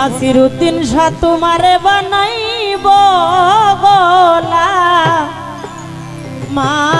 নাসির উদ্দিন শাহ তোমারে বানাইব গোলা। মা